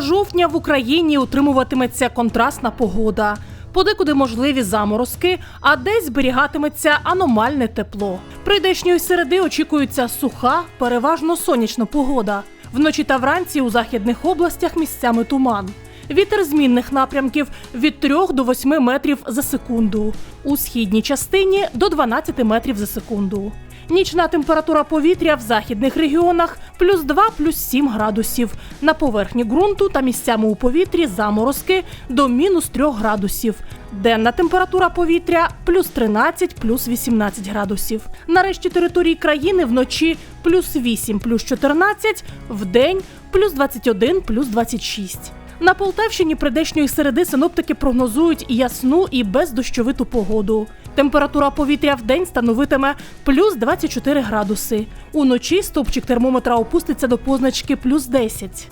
жовтня в Україні утримуватиметься контрастна погода. Подекуди можливі заморозки, а десь зберігатиметься аномальне тепло. Прийдешньої середи очікується суха, переважно сонячна погода. Вночі та вранці у західних областях місцями туман. Вітер змінних напрямків від 3 до 8 метрів за секунду. У східній частині до 12 метрів за секунду. Нічна температура повітря в західних регіонах плюс 2 плюс 7 градусів. На поверхні ґрунту та місцями у повітрі заморозки до мінус 3 градусів. Денна температура повітря плюс 13 плюс 18 градусів. На решті території країни вночі плюс 8 плюс 14, вдень плюс 21 плюс 26. На Полтавщині придешньої середи синоптики прогнозують ясну і бездощовиту погоду. Температура повітря в день становитиме плюс 24 градуси. Уночі стопчик термометра опуститься до позначки плюс 10.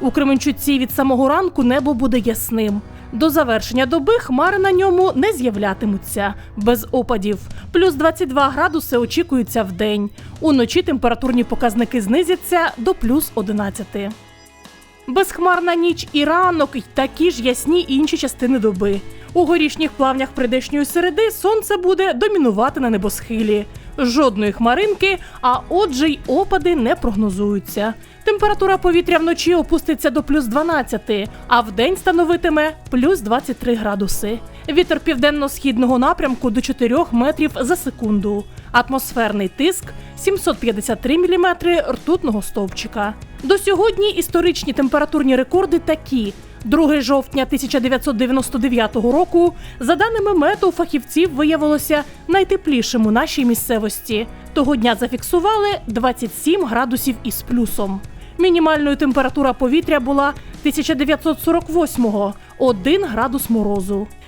У Кременчуці від самого ранку небо буде ясним. До завершення доби хмари на ньому не з'являтимуться без опадів. Плюс 22 градуси очікуються в день. Уночі температурні показники знизяться до плюс 11. Безхмарна ніч і ранок, й такі ж ясні інші частини доби. У горішніх плавнях придешньої середи сонце буде домінувати на небосхилі. Жодної хмаринки, а отже й опади не прогнозуються. Температура повітря вночі опуститься до плюс 12, а вдень становитиме плюс 23 градуси. Вітер південно-східного напрямку до 4 метрів за секунду. Атмосферний тиск 753 мм ртутного стовпчика. До сьогодні історичні температурні рекорди такі. 2 жовтня 1999 року, за даними мету, фахівців виявилося найтеплішим у нашій місцевості. Того дня зафіксували 27 градусів із плюсом. Мінімальною температура повітря була 1948-го – 1 градус морозу.